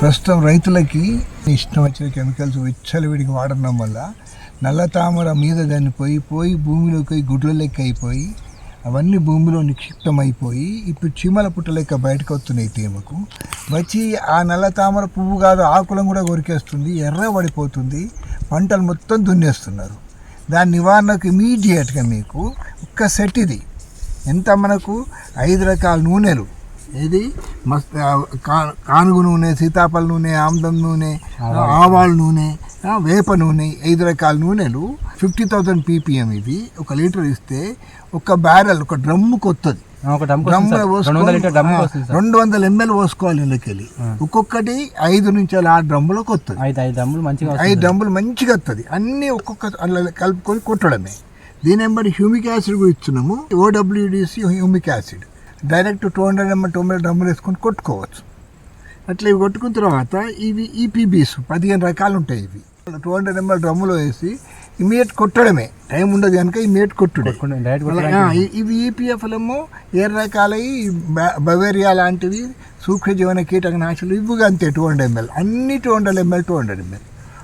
ప్రస్తుతం రైతులకి ఇష్టం వచ్చిన కెమికల్స్ విచ్చలవిడికి వాడడం వల్ల నల్ల తామర మీద దాన్ని పోయి పోయి భూమిలోకి పోయి గుడ్ల లెక్క అయిపోయి అవన్నీ భూమిలో నిక్షిప్తమైపోయి ఇప్పుడు చీమల పుట్ట లెక్క బయటకు వస్తున్నాయి తేమకు. వచ్చి ఆ నల్ల తామర పువ్వు కాదు ఆకులను కూడా కొరికేస్తుంది ఎర్ర పడిపోతుంది పంటలు మొత్తం దున్నేస్తున్నారు. దాని నివారణకు ఇమీడియట్గా మీకు ఒక్క సెట్ ఇది. ఎంత మనకు? ఐదు రకాల నూనెలు. ఏది? మస్త్ కానుగు నూనె సీతాఫల నూనె ఆమ్దం నూనె ఆవాల. నూనె వేప నూనె ఐదు రకాల నూనెలు. ఫిఫ్టీ థౌజండ్ పీపీఎం ఇది ఒక లీటర్ ఇస్తే ఒక బ్యారెల్ ఒక డ్రమ్ము కొత్తది. ఒక డమ్ము డ్రమ్ములో రెండు వందల లీటర్ డమ్ము పోసుకోవాలి వస్తుంది రెండు వందల ఎంఎల్ పోసుకోవాలి ఇందుకెళ్ళి ఒక్కొక్కటి ఐదు నుంచి ఆ డ్రమ్ములో కొత్తది. ఐదు ఐదు వస్తుంది. డ్రమ్ములు మంచిగా వస్తుంది అన్నీ ఒక్కొక్క అలా కలుపుకొని కొట్టడమే. దీని వెంబడి హ్యూమిక్ యాసిడ్ కూడా ఇస్తున్నాము. ఓడబ్ల్యూడిసి humic acid. Direct two hundred ML two hundred డ్రమ్ములు వేసుకొని కొట్టుకోవచ్చు. అట్లా ఇవి కొట్టుకున్న తర్వాత ఇవి ఈపీబీస్ పదిహేను రకాలు ఉంటాయి ఇవి. టూ హండ్రెడ్ ఎంఎల్ డ్రమ్ములో వేసి ఇమీడియట్ కొట్టడమే. టైం ఉండదు కనుక ఇమీడియట్ కొట్టుడే. ఇవి ఈపీఎఫ్లేమో ఏ రకాలై బ- బవేరియా లాంటివి సూక్ష్మజీవన కీటకనాశులు ఇవి అంతే టూ హండ్రెడ్ ఎంఎల్. అన్ని two hundred ML two hundred ML.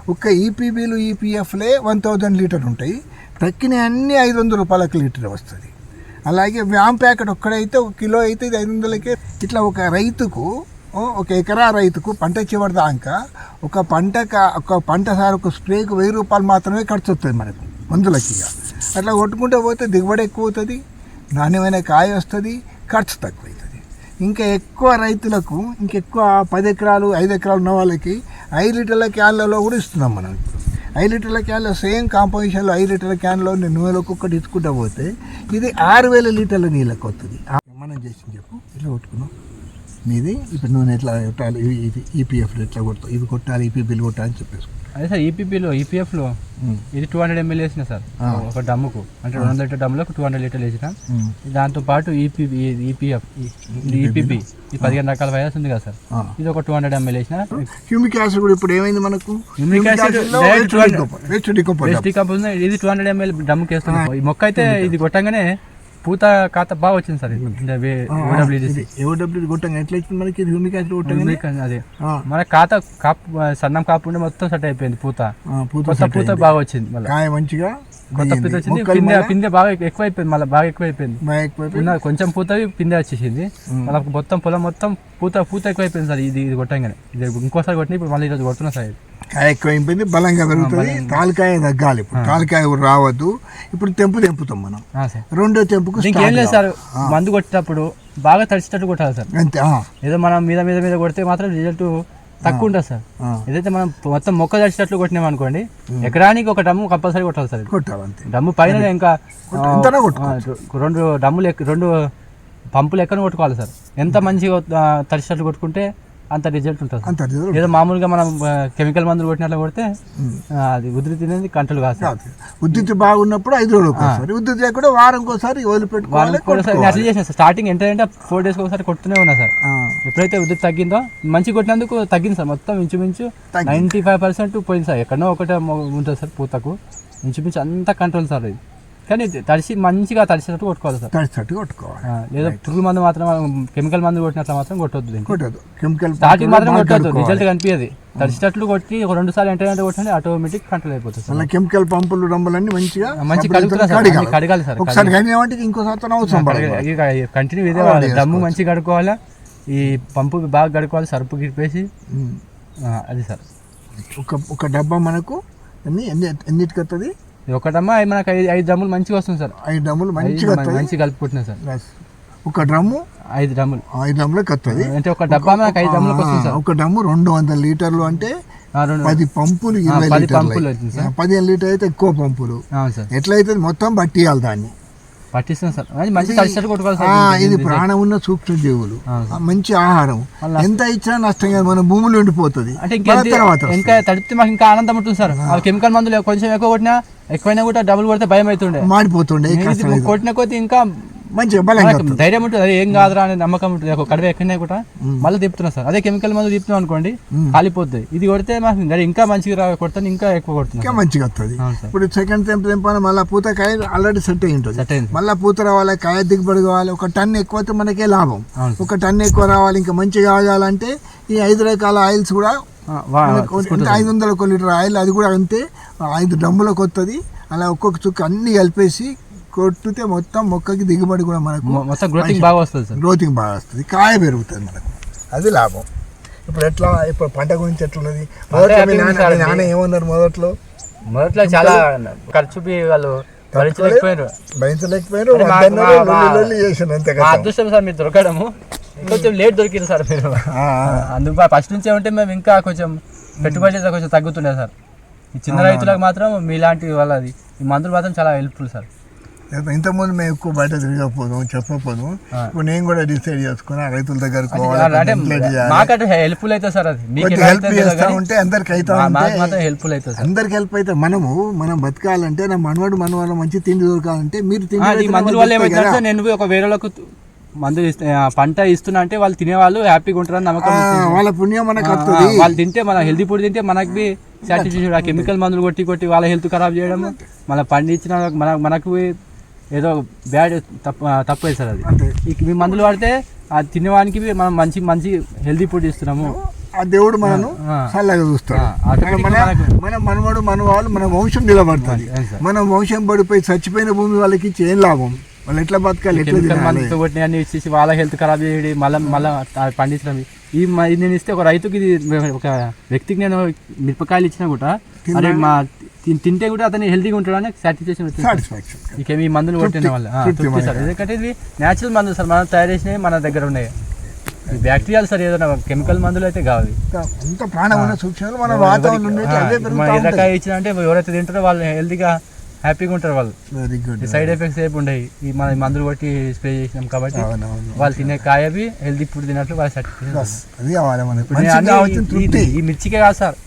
ఒక్క ఈపీబీలు ఈపీఎఫ్లే వన్ థౌజండ్ లీటర్ ఉంటాయి తక్కిన అన్ని ఐదు వందల రూపాయలకు లీటర్ వస్తుంది. అలాగే వ్యామ్ ప్యాకెట్ ఒక్కడైతే ఒక కిలో అయితే ఇది ఐదు వందలకే ఇట్లా ఒక రైతుకు ఒక ఎకరా రైతుకు పంట చివరి దాకా ఒక పంట ఒక పంట సార్ ఒక స్ప్రేకు వెయ్యి రూపాయలు మాత్రమే ఖర్చు వస్తుంది మనకు మందులకి ఇక. అట్లా కొట్టుకుంటే పోతే దిగుబడి ఎక్కువ అవుతుంది నాణ్యమైన కాయ వస్తుంది ఖర్చు తక్కువ అవుతుంది ఇంకా ఎక్కువ రైతులకు ఇంకెక్కువ పది ఎకరాలు ఐదు ఎకరాలు ఉన్న వాళ్ళకి ఐదు లీటర్ల క్యాన్లలో కూడా ఇస్తున్నాం మనం ఇప్పుడు. ఐదు లీటర్ల క్యాన్లో సేమ్ కాంపోజిషన్లో ఐదు లీటర్ల క్యాన్లో నూనెలో ఒక్కొక్కటి ఇచ్చుకుంటా పోతే ఇది ఆరు వేల లీటర్ల నీళ్ళకి వస్తుంది మనం చేసింది చెప్పు. ఇట్లా కొట్టుకున్నాం మీది ఇప్పుడు నూనె ఎట్లా కొట్టాలి? ఇవి ఇది ఈపీఎఫ్లో ఎట్లా కొడతాం ఇవి కొట్టాలి ఈపీబీలు కొట్టాలని చెప్పేసుకుంటాం అదే సార్ ఈపీపీలో ఈపీఎఫ్లో ఇది టూ హండ్రెడ్ ఎంఎల్ వేసిన సార్. ఒక డమ్ముకు అంటే రెండు వందల లీటర్ డమ్ములకు టూ హండ్రెడ్ లీటర్లు వేసిన. దాంతో పాటు ఈపీ ఈపీఎఫ్ ఈపీపీ ఈ పదిహేను రకాల వైరస్ ఉంది కదా సార్. ఇది ఒక టూ హండ్రెడ్ ఎంఎల్ వేసిన. హ్యూమిక్ యాసిడ్ కూడా ఇప్పుడు ఏమైంది మనకు? హ్యూమిక్ యాసిడ్ ఇది టూ హండ్రెడ్ ఎంఎల్ డమ్ముకి వేస్తున్నాం ఈ మొక్క అయితే ఇది కొట్టంగానే పూత కాత బాగా వచ్చింది సార్. ఏఓడబ్ల్యూ కొట్టంగా. ఎట్లా ఇచ్చింది మనకి? హ్యూమిక్ యాసిడ్ హ్యూమిక్ అదే. మన కాత కాపు సన్నం కాపు ఉండి మొత్తం సెట్ అయిపోయింది పూత. పూత పూత. బాగా వచ్చింది మళ్ళీ. కాయ మంచిగా కొత్త. పూత వచ్చింది పిందె పిందె బాగా ఎక్కువ అయిపోయింది మళ్ళీ బాగా ఎక్కువ అయిపోయింది. బాగా ఎక్కువైపోయి ఉన్న కొంచెం పూత పిందె వచ్చేసింది. మళ్ళీ మొత్తం పొలం మొత్తం పూత పూత ఎక్కువ అయిపోయింది సార్ ఇది ఇది కొట్టంగానే. ఇది ఇంకోసారి కొట్టిన ఇప్పుడు మళ్ళీ ఈరోజు కొడుతున్నా సార్ ఇది. కాయ ఎక్కువైపోయింది బలంగా పెరుగుతుంది. తాలకాయ తగ్గాలి ఇప్పుడు. తాలకాయ రావద్దు. ఇప్పుడు తెంపు తెంపుతాం మనం. రెండో తెంపుకు ఇంకేం start లేదు సార్. మందు కొట్టేటప్పుడు బాగా తడిచేటట్టు కొట్టాలి సార్. అంతే ఏదో మనం మీద మీద మీద కొడితే మాత్రం రిజల్ట్ తక్కువ ఉంటుంది సార్. ఏదైతే మనం మొత్తం మొక్క తడిచేటట్లు కొట్టినాం అనుకోండి ఎకరానికి ఒక డమ్ము కంపల్సరీ కొట్టాలి సార్. కొట్టాలి డమ్ము పైన ఇంకా రెండు డమ్ములు రెండు పంపులు ఎక్కన కొట్టుకోవాలి సార్. ఎంత మంచిగా ఆ, తడిచేటట్లు కొట్టుకుంటే అంత రిజల్ట్ ఉంటుంది. అంత రిజల్ట్ ఏదో మామూలుగా మనం కెమికల్ మందులు కొట్టినట్లు కొడితే అది ఉదిరి తినేది కంట్రోల్ కాదు. ఉద్దితి బాగున్నప్పుడు ఐదు రోజులకు ఒకసారి లేకుండా వారం ఒకసారి వదిలిపెట్టుకోవాలి అట్లా చేసిన సార్ స్టార్టింగ్ ఎంత అంటే ఫోర్ డేస్కి ఒకసారి కొడుతూనే ఉన్నా సార్. ఎప్పుడైతే ఉద్దిరి తగ్గిందో మంచి కొట్టినందుకు తగ్గింది సార్ మొత్తం ఇంచుమించు. నైంటీ ఫైవ్ పర్సెంట్ పోయింది సార్. ఎక్కడో ఒకటే ఉంటుంది సార్ పూతకు. ఇంచుమించు అంతా కంట్రోల్ సార్ ఇది. కానీ తడిసి మంచిగా తడిసేటట్టు కొట్టుకోవాలి సార్. తడిచినట్టు కొట్టుకోవాలి. లేదా పురుగు మందు మాత్రం కెమికల్ మందు కొట్టినట్లు మాత్రం కొట్టొద్దు కొట్టదు కెమికల్ స్టార్టింగ్ మాత్రం కొట్టొద్దు రిజల్ట్ కనిపించదు. తడిచేటట్లు కొట్టి ఒక రెండు సార్లు ఎంటర్ కొట్టండి ఆటోమేటిక్ కంట్రోల్ అయిపోతుంది సార్. కెమికల్ పంపులు రంబులన్నీ మంచిగా మంచి కడగాలి. సార్ ఒకసారి కడిగినామంటే ఇంకో సంవత్సరం అవసరం కంటిన్యూ ఇదే వాడాలి. దమ్ము మంచిగా కడుక్కోవాలా ఈ పంపు బాగా కడుక్కోవాలి సరుపు గిరిపేసి. ఆ, అది సార్. ఒక ఒక డబ్బా మనకు ఎన్ని ఎన్ని ఎన్నిటికి వస్తుంది ఇది ఒకటమ్మా మనకు ఐదు ఐదు డ్రమ్ములు మంచిగా వస్తుంది సార్. ఐదు డమ్ములు ఐదు మంచిగా మంచిగా కలుపుకుంటున్నాం సార్. ఒక డ్రమ్ము? ఐదు డ్రమ్ములు. ఐదు డమ్ములకు వస్తుంది అంటే ఒక డబ్బా మనకు ఐదు డ్రమ్ములకు వస్తుంది సార్. ఒక డమ్ము రెండు వందల లీటర్లు అంటే పది పంపులు ఇరవై లీటర్లు పంపులు అవుతుంది సార్. పదిహేను లీటర్ అయితే ఎక్కువ పంపులు. ఎట్లయితే మొత్తం పట్టియాలి దాన్ని. సార్. ఇది ప్రాణం ఉన్న సూక్ష్మజీవులు మంచి ఆహారం. ఎంత ఇచ్చినా నష్టం కాదు మన భూములు ఉండిపోతుంది అంటే తర్వాత వస్తుంది. ఇంకా తడిపితే మాకు ఇంకా ఆనందం ఉంటుంది సార్. ఆ కెమికల్ మందులు కొంచెం ఎక్కువ కొట్టినా ఎక్కువైనా కూడా డబుల్ కొడితే భయం అవుతుండే మాడిపోతుండే. కొట్టిన కొద్ది ఇంకా మంచిగా బలంగా. ధైర్యం ఉంటుంది. అదే ఏం కాదురా అనే నమ్మకం ఉంటుంది. ఒక కడవ ఎక్కడనే కూడా మళ్ళీ తిప్పుతున్నా సార్. అదే కెమికల్ మందు తిప్పుతున్నాం అనుకోండి కాలిపోతుంది ఇది కొడితే మాకు గడి ఇంకా మంచిగా రా కొడతాను ఇంకా ఎక్కువ కొడుతున్నా ఇంకా మంచిగా వస్తుంది. ఇప్పుడు సెకండ్ టైం తెంపని మళ్ళీ పూత కాయ ఆల్రెడీ సెట్ అయి ఉంటుంది. సెట్ అయింది. మళ్ళీ పూత రావాలి కాయ దిగుబడి కావాలి ఒక టన్ ఎక్కువ అయితే మనకే లాభం. ఒక టన్ ఎక్కువ రావాలి ఇంకా మంచిగా కావాలంటే ఈ ఐదు రకాల ఆయిల్స్ కూడా ఐదు వందల ఒక లీటర్ ఆయిల్ అది కూడా అంతే. ఐదు డ్రమ్ములకు వస్తుంది అలా ఒక్కొక్క చుక్క అన్ని కలిపేసి కొట్టితే మొత్తం మొక్కకి దిగుబడి కూడా మనకు మొత్తం గ్రోతింగ్ బాగా వస్తుంది సార్. గ్రోతింగ్ బాగా వస్తుంది. కాయ పెరుగుతుంది మనకు. అది లాభం. ఇప్పుడు ఎట్లా ఇప్పుడు పంట గురించి ఎట్లున్నది? మొదట్లో నాన్న ఏమన్నారు మొదట్లో? మొదట్లో చాలా ఖర్చు వాళ్ళు భరించలేకపోయారు భరించలేకపోయారు అదృష్టం సార్ మీరు దొరకడము. కొంచెం లేట్ దొరికింది సార్ మీరు. అందుకు ఫస్ట్ నుంచే ఉంటే మేము ఇంకా కొంచెం పెట్టుబడి అయితే కొంచెం తగ్గుతుండే సార్. ఈ చిన్న రైతులకు మాత్రం మీలాంటి వాళ్ళది ఈ మందులు మాత్రం చాలా హెల్ప్ఫుల్ సార్. ఇంతకుముందు మేము ఎక్కువ బయట తిరగకపోదు చెప్పకపోదు. ఇప్పుడు నేను కూడా డిసైడ్ చేసుకుని ఆ రైతుల మాకంటే హెల్ప్ఫుల్ అవుతుంది సార్ అది హెల్ప్ చేస్తా ఉంటే అందరికి అవుతా హెల్ప్ఫుల్ అవుతుంది అందరికి హెల్ప్ అయితే మనము మనం బతకాలంటే నా మనవాడు మనవాడు మంచి తిండి దొరకాలంటే మీరు తిండి మందుల వల్ల కదా. నేను ఒక వేరే వాళ్ళకు మందు పంట ఇస్తున్నా అంటే వాళ్ళు తినేవాళ్ళు హ్యాపీగా ఉంటారని నమ్మకం. వాళ్ళ పుణ్యం మనకు వస్తుంది వాళ్ళు తింటే మన హెల్తీ ఫుడ్ తింటే మనకి బి సాటిస్ఫాక్షన్ ఆ కెమికల్ మందులు కొట్టి కొట్టి వాళ్ళ హెల్త్ ఖరాబ్ చేయడం మన పండించిన మన మనకు ఏదో బ్యాడ్ తప్పు తప్పు సార్ అది. మీ మందులు వాడితే ఆ తినేవానికి మనం మంచి మంచి హెల్తీ ఫుడ్ ఇస్తున్నాము. ఆ దేవుడు మనను. చల్లగా చూస్తాడు. మన మన మనవాడు మన వాళ్ళు మన వంశం నిలబడుతుంది. సార్. మన వంశం పడిపోయి చచ్చిపోయిన భూమి వాళ్ళకి ఇచ్చి ఏం లాభం? వాళ్ళు ఎట్లా బతకాలి? ఎట్లా తినాలి? అన్ని ఇచ్చేసి వాళ్ళ హెల్త్ ఖరాబ్ చేయడి మళ్ళీ మళ్ళీ పండించడం ఈ నేను ఇస్తే ఒక రైతుకి ఇది ఒక వ్యక్తికి నేను మిరపకాయలు ఇచ్చినా కూడా అరే మా తింటే కూడా అతని హెల్తీగా ఉంటాడని సాటిస్ఫాక్షన్. సాటిస్ఫాక్షన్ ఇక మీ మందులు కొట్టిన వల్ల. తృప్తి సార్. ఎందుకంటే ఇది న్యాచురల్ మందులు సార్. మనం తయారు చేసినవి మన దగ్గర ఉన్నాయి. బ్యాక్టీరియాలు సార్ ఏదైనా కెమికల్ మందులు అయితే కావాలి అంత ప్రాణం ఉన్న సూక్ష్మాలు మన వాతావరణం ఇచ్చిన అంటే ఎవరైతే తింటారో వాళ్ళు హెల్తీగా హ్యాపీగా ఉంటారు వాళ్ళు. వెరీ గుడ్ సైడ్ ఎఫెక్ట్స్ ఏమి ఉండవు ఈ మన మందులు కొట్టి స్ప్రే చేసినాం కాబట్టి వాళ్ళు తినే కాయవి హెల్తీ ఫుడ్ తిన్నట్లు వాళ్ళు వచ్చిన ఈ- మిర్చికే కాదు సార్.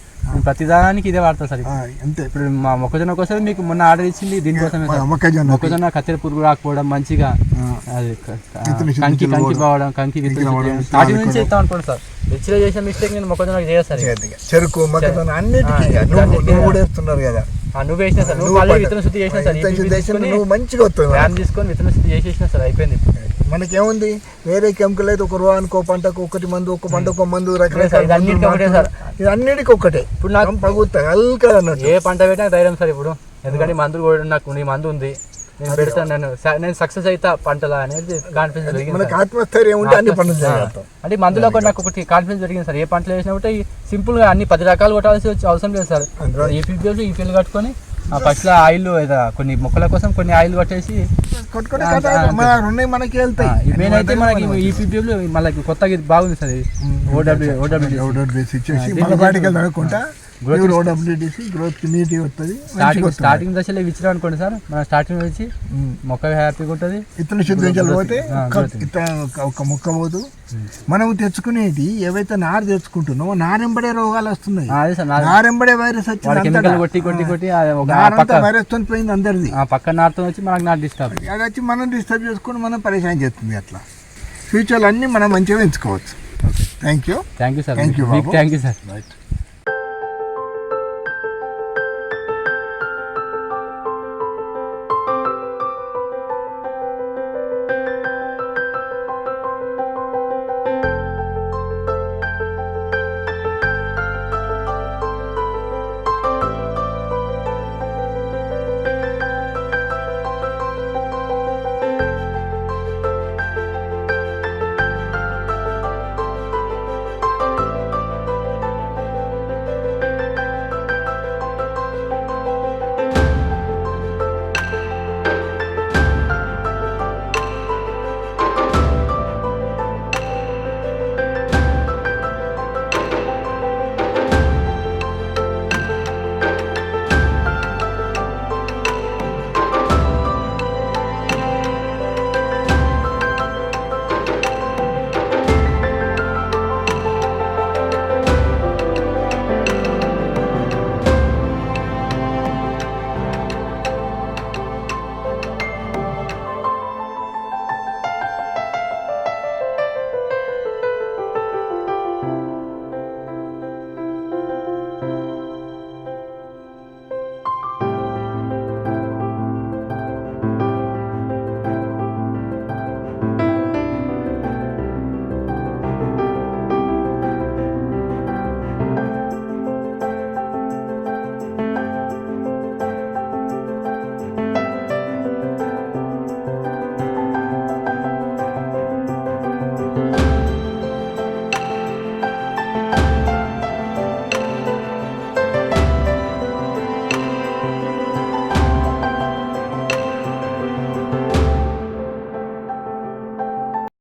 ప్రతిదానికి ఇదే వాడతా సార్ అంతే. ఇప్పుడు మా మొక్కజొన్న కోసం మీకు మొన్న ఆర్డర్ ఇచ్చింది దీనికోసమే సార్. మొక్కజొన్న మొక్కజొన్న కత్తెర పురుగు రాకపోవడం మంచిగా అది కంకి కంకి. పోవడం కంకి స్టార్టింగ్ నుంచి ఇస్తాం అనుకోండి సార్. మిర్చిలో చేసిన మిస్టేక్ నేను మొక్కజొన్న చేస్తాను చేతిగా. చెరుకు మొక్కజొన్న అన్నిటికీ నువ్వు కూడా వేస్తున్నారు కదా. నువ్వు వేసిన సార్ నువ్వు మళ్ళీ విత్తన శుద్ధి చేసిన సార్ నువ్వు మంచిగా వస్తుంది వ్యాన్ తీసుకొని విత్తన శుద్ధి చేసేసిన సార్ అయిపోయింది. మనకేముంది? వేరే కెమికల్ అయితే ఒక రోగానికి ఒక పంటకు ఒకటి మందు ఒక పంట ఒక మందు ఇది అన్నిటికీ ఒకటే. ఇప్పుడు నాకు పగుతా అల్కా అన్నట్టు ఏ పంట పెట్టినా ధైర్యం సార్ ఇప్పుడు. ఎందుకంటే మందులు కూడా నాకు నీ మందు ఉంది. నేను పెడతాను నేను సక్సెస్ అవుతా పంటలా అనేది కాన్ఫిడెన్స్ జరిగింది అంటే మందులో కూడా నాకు ఒకటి కాన్ఫిడెన్స్ జరిగింది సార్. ఏ పంటలు వేసినా కూడా సింపుల్గా అన్ని పది రకాలు కొట్టాల్సి వచ్చి అవసరం లేదు సార్. ఈ పీపీఎల్ ఈ పిల్లలు కట్టుకొని ఆ ఫస్ట్ ఆయిల్ ఏదో కొన్ని మొక్కల కోసం కొన్ని ఆయిల్ ఉన్నాయి మనకి వెళ్తాయి. మెయిన్ అయితే మనకి ఈ పీపీఎల్ మళ్ళీ కొత్తగా బాగుంది సార్. ఓడబ్ల్యూ ఓడబ్ల్యూ ఇచ్చేసి ఓడబ్ల్యూడిసి గ్రోత్ నీట్గా వస్తుంది స్టార్టింగ్ స్టార్టింగ్ దశలో ఇవి ఇచ్చినాం అనుకోండి సార్. మన స్టార్టింగ్ వచ్చి మొక్క హ్యాపీగా ఉంటుంది. ఇతను శుద్ధించాలి పోతే growth. ఇత్తనం ఒక- ముక్క పోదు. మనం తెచ్చుకునేది ఏవైతే నారు తెచ్చుకుంటున్నామో నారెంబడే రోగాలు వస్తున్నాయి. నారెంబడే వైరస్ వచ్చింది కొట్టి కొట్టి కొట్టి నారంతా వైరస్తో పోయింది అందరిది. ఆ పక్క నాటుతో వచ్చి మనకు నాటు డిస్టర్బ్ అది వచ్చి మనం డిస్టర్బ్ చేసుకుని మనం పరిచయం చేస్తుంది అట్లా. ఫ్యూచర్లో అన్నీ మనం మంచిగా ఎంచుకోవచ్చు. Thank you thank you sir మీకు బాబు. Thank you sir right